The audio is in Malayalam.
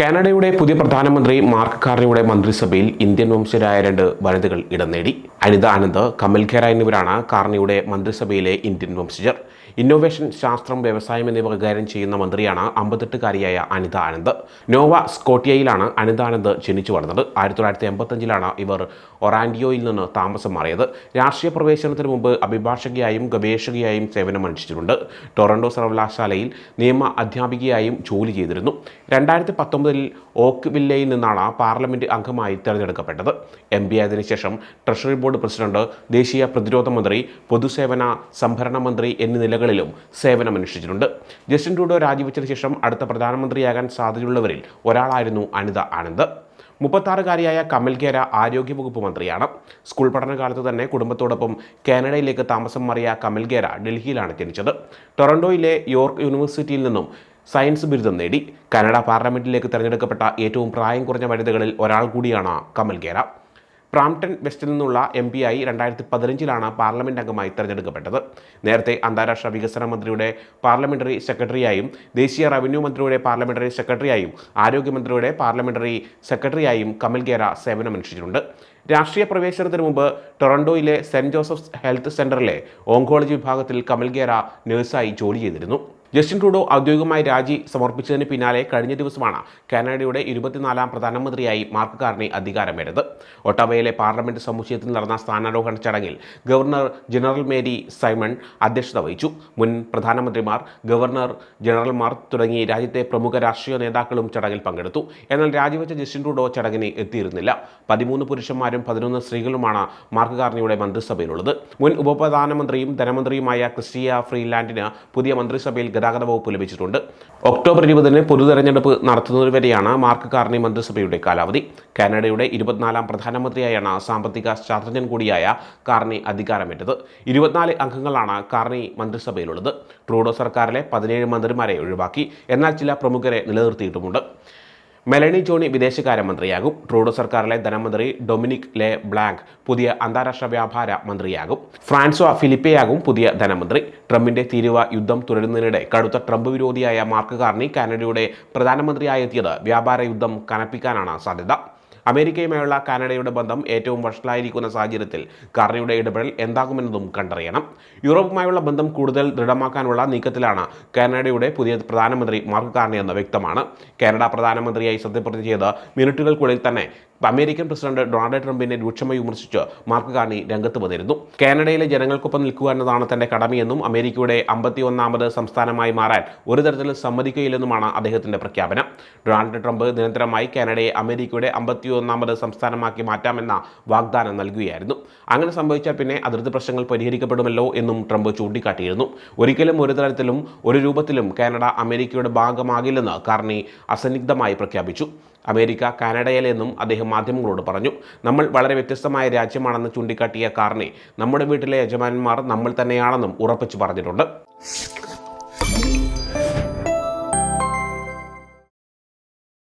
കാനഡയുടെ പുതിയ പ്രധാനമന്ത്രി മാർക്ക് കാർണിയുടെ മന്ത്രിസഭയിൽ ഇന്ത്യൻ വംശജരായ രണ്ട് വനിതകൾ ഇടം നേടി. അനിത ആനന്ദ് കമൽ എന്നിവരാണ് കാർണിയുടെ മന്ത്രിസഭയിലെ ഇന്ത്യൻ വംശജർ. ഇന്നോവേഷൻ ശാസ്ത്രം വ്യവസായം എന്നിവ കൈകാര്യം ചെയ്യുന്ന മന്ത്രിയാണ് അമ്പത്തെട്ടുകാരിയായ അനിത ആനന്ദ്. നോവ സ്കോട്ടിയയിലാണ് അനിത ആനന്ദ് ജനിച്ചു വളർന്നത്. ആയിരത്തി തൊള്ളായിരത്തി എൺപത്തഞ്ചിലാണ് ഇവർ ഒറാൻഡിയോയിൽ നിന്ന് താമസം മാറിയത്. രാഷ്ട്രീയ പ്രവേശനത്തിന് മുമ്പ് അഭിഭാഷകയായും ഗവേഷകയായും സേവനമനുഷ്ഠിച്ചിട്ടുണ്ട്. ടൊറന്റോ സർവകലാശാലയിൽ നിയമ അധ്യാപികയായും ജോലി ചെയ്തിരുന്നു. രണ്ടായിരത്തി പത്തൊമ്പതിൽ ഓക്ക് വില്ലയിൽ നിന്നാണ് പാർലമെന്റ് അംഗമായി തിരഞ്ഞെടുക്കപ്പെട്ടത്. എം പി ആയതിനു ശേഷം ട്രഷറി ബോർഡ് പ്രസിഡന്റ് ദേശീയ പ്രതിരോധ മന്ത്രി പൊതുസേവന സംഭരണ മന്ത്രി എന്നീ നിലകളിലും സേവനമനുഷ്ഠിച്ചിട്ടുണ്ട് ജസ്റ്റിൻ ട്രൂഡോ രാജിവെച്ചതിനു ശേഷം അടുത്ത പ്രധാനമന്ത്രിയാകാൻ സാധ്യതയുള്ളവരിൽ ഒരാളായിരുന്നു അനിത ആനന്ദ്. മുപ്പത്താറുകാരിയായ കമൽ ഖേര ആരോഗ്യവകുപ്പ് മന്ത്രിയാണ്. സ്കൂൾ പഠനകാലത്ത് തന്നെ കുടുംബത്തോടൊപ്പം കാനഡയിലേക്ക് താമസം മാറിയ കമൽ ഖേര ഡൽഹിയിലാണ് ജനിച്ചത്. ടൊറന്റോയിലെ യോർക്ക് യൂണിവേഴ്സിറ്റിയിൽ നിന്നും സയൻസ് ബിരുദം നേടി. കാനഡ പാർലമെന്റിലേക്ക് തിരഞ്ഞെടുക്കപ്പെട്ട ഏറ്റവും പ്രായം കുറഞ്ഞ വനിതകളിൽ ഒരാൾ കൂടിയാണ് കമൽ ഖേര. പ്രാംപ്ടൺ വെസ്റ്റിൽ നിന്നുള്ള എം പി ആയി രണ്ടായിരത്തി പതിനഞ്ചിലാണ് പാർലമെന്റ് അംഗമായി തെരഞ്ഞെടുക്കപ്പെട്ടത്. നേരത്തെ അന്താരാഷ്ട്ര വികസന മന്ത്രിയുടെ പാർലമെന്ററി സെക്രട്ടറിയായും ദേശീയ റവന്യൂ മന്ത്രിയുടെ പാർലമെന്ററി സെക്രട്ടറിയായും ആരോഗ്യമന്ത്രിയുടെ പാർലമെന്ററി സെക്രട്ടറിയായും കമൽ ഗേര സേവനമനുഷ്ഠിച്ചിട്ടുണ്ട് രാഷ്ട്രീയ പ്രവേശനത്തിന് മുമ്പ് ടൊറന്റോയിലെ സെന്റ് ജോസഫ്സ് ഹെൽത്ത് സെന്ററിലെ ഓങ്കോളജി വിഭാഗത്തിൽ കമൽ ഗേര നഴ്സായി ജോലി ചെയ്തിരുന്നു. ജസ്റ്റിൻ ട്രൂഡോ ഔദ്യോഗികമായി രാജി സമർപ്പിച്ചതിന് പിന്നാലെ കഴിഞ്ഞ ദിവസമാണ് കാനഡയുടെ ഇരുപത്തിനാലാം പ്രധാനമന്ത്രിയായി മാർക്ക് കാർണി അധികാരമേറ്റത്. ഒട്ടാവയിലെ പാർലമെന്റ് സമുച്ചയത്തിൽ നടന്ന സ്ഥാനാരോഹണ ചടങ്ങിൽ ഗവർണർ ജനറൽ മേരി സൈമൺ അധ്യക്ഷത വഹിച്ചു. മുൻ പ്രധാനമന്ത്രിമാർ ഗവർണർ ജനറൽമാർ തുടങ്ങി രാജ്യത്തെ പ്രമുഖ രാഷ്ട്രീയ നേതാക്കളും ചടങ്ങിൽ പങ്കെടുത്തു. എന്നാൽ രാജിവെച്ച ജസ്റ്റിൻ ട്രൂഡോ ചടങ്ങിന് എത്തിയിരുന്നില്ല. പതിമൂന്ന് പുരുഷന്മാരും പതിനൊന്ന് സ്ത്രീകളുമാണ് മാർക്ക് കാർണിയുടെ മന്ത്രിസഭയിലുള്ളത്. മുൻ ഉപപ്രധാനമന്ത്രിയും ധനമന്ത്രിയുമായ ക്രിസ്റ്റിയ ഫ്രീലാൻഡിന് പുതിയ മന്ത്രിസഭയിൽ ഗതാഗത വകുപ്പ് ലഭിച്ചിട്ടുണ്ട്. ഒക്ടോബർ ഇരുപതിന് പൊതുതെരഞ്ഞെടുപ്പ് നടത്തുന്നതുവരെയാണ് മാർക്ക് കാർണി മന്ത്രിസഭയുടെ കാലാവധി. കാനഡയുടെ ഇരുപത്തിനാലാം പ്രധാനമന്ത്രിയായാണ് സാമ്പത്തിക ശാസ്ത്രജ്ഞൻ കൂടിയായ കാർണി അധികാരമേറ്റത്. ഇരുപത്തിനാല് അംഗങ്ങളാണ് കാർണി മന്ത്രിസഭയിലുള്ളത്. ട്രൂഡോ സർക്കാരിലെ പതിനേഴ് മന്ത്രിമാരെ ഒഴിവാക്കി എന്നാൽ ചില പ്രമുഖരെ നിലനിർത്തിയിട്ടുമുണ്ട്. മെലനി ജോണി വിദേശകാര്യമന്ത്രിയാകും. ട്രൂഡോ സർക്കാരിലെ ധനമന്ത്രി ഡൊമിനിക് ലെ ബ്ലാങ്ക് പുതിയ അന്താരാഷ്ട്ര വ്യാപാര മന്ത്രിയാകും. ഫ്രാൻസോ ഫിലിപ്പയാകും പുതിയ ധനമന്ത്രി. ട്രംപിന്റെ തീരുവ യുദ്ധം തുടരുന്നതിനിടെ കടുത്ത ട്രംപ് വിരോധിയായ മാർക്ക് കാർണി കാനഡയുടെ പ്രധാനമന്ത്രിയായെത്തിയത് വ്യാപാര യുദ്ധം കനപ്പിക്കാനാണ് സാധ്യത. അമേരിക്കയുമായുള്ള കാനഡയുടെ ബന്ധം ഏറ്റവും വഷളായിരിക്കുന്ന സാഹചര്യത്തിൽ കാർണിയുടെ ഇടപെടൽ എന്താകുമെന്നതും കണ്ടറിയണം. യൂറോപ്പുമായുള്ള ബന്ധം കൂടുതൽ ദൃഢമാക്കാനുള്ള നീക്കത്തിലാണ് കാനഡയുടെ പുതിയ പ്രധാനമന്ത്രി മാർക്ക് കാർണി എന്ന് വ്യക്തമാണ്. കാനഡ പ്രധാനമന്ത്രിയായി സത്യപ്രതിജ്ഞ ചെയ്ത് മിനിറ്റുകൾക്കുള്ളിൽ തന്നെ അമേരിക്കൻ പ്രസിഡന്റ് ഡൊണാൾഡ് ട്രംപിനെ രൂക്ഷമായി വിമർശിച്ച് മാർക്ക് കാർണി രംഗത്ത് വന്നിരുന്നു. കാനഡയിലെ ജനങ്ങൾക്കൊപ്പം നിൽക്കുക എന്നതാണ് തന്റെ കടമയെന്നും അമേരിക്കയുടെ അമ്പത്തി ഒന്നാമത് സംസ്ഥാനമായി മാറാൻ ഒരു തരത്തിലും സമ്മതിക്കുകയില്ലെന്നുമാണ് അദ്ദേഹത്തിന്റെ പ്രഖ്യാപനം. ഡൊണാൾഡ് ട്രംപ് നിരന്തരമായി കാനഡയെ അമേരിക്കയുടെ അമ്പത്തി ഒന്നാമത് സംസ്ഥാനമാക്കി മാറ്റാമെന്ന വാഗ്ദാനം നൽകുകയായിരുന്നു. അങ്ങനെ സംഭവിച്ചാൽ പിന്നെ അതിർത്തി പ്രശ്നങ്ങൾ പരിഹരിക്കപ്പെടുമല്ലോ എന്നും ട്രംപ് ചൂണ്ടിക്കാട്ടിയിരുന്നു. ഒരിക്കലും ഒരു തരത്തിലും ഒരു രൂപത്തിലും കാനഡ അമേരിക്കയുടെ ഭാഗമാകില്ലെന്ന് കാർണി അസന്നിഗ്ധമായി പ്രഖ്യാപിച്ചു. അമേരിക്ക കാനഡയിലെന്നും അദ്ദേഹം മാധ്യമങ്ങളോട് പറഞ്ഞു. നമ്മൾ വളരെ വ്യത്യസ്തമായ രാജ്യമാണെന്ന് ചൂണ്ടിക്കാട്ടിയ കാർണി നമ്മുടെ വീട്ടിലെ യജമാനന്മാർ നമ്മൾ തന്നെയാണെന്നും ഉറപ്പിച്ചു പറഞ്ഞിട്ടുണ്ട്.